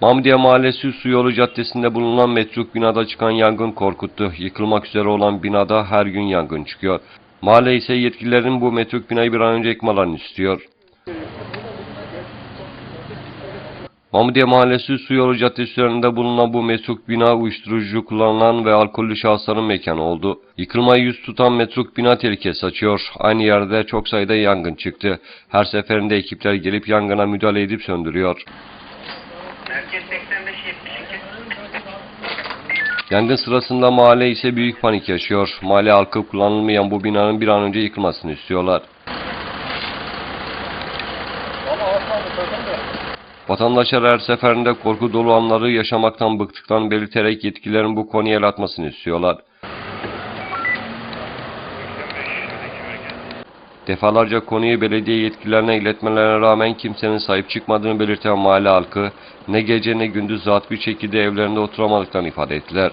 Mahmudiye Mahallesi Su Yolu Caddesi'nde bulunan metruk binada çıkan yangın korkuttu. Yıkılmak üzere olan binada her gün yangın çıkıyor. Mahalle ise yetkililerin bu metruk binayı bir an önce yıkmalarını istiyor. Mahmudiye Mahallesi Su Yolu Caddesi üzerinde bulunan bu metruk bina uyuşturucu kullanılan ve alkollü şahısların mekanı oldu. Yıkılmayı yüz tutan metruk bina tehlikesi açıyor. Aynı yerde çok sayıda yangın çıktı. Her seferinde ekipler gelip yangına müdahale edip söndürüyor. Merkez 85-72. Yangın sırasında mahalle ise büyük panik yaşıyor. Mahalle halkı kullanılmayan bu binanın bir an önce yıkılmasını istiyorlar. Vatandaşlar her seferinde korku dolu anları yaşamaktan bıktıktan belirterek yetkililerin bu konuya el atmasını istiyorlar. Defalarca konuyu belediye yetkililerine iletmelerine rağmen kimsenin sahip çıkmadığını belirten mahalle halkı ne gece ne gündüz rahat bir şekilde evlerinde oturamadıklarını ifade ettiler.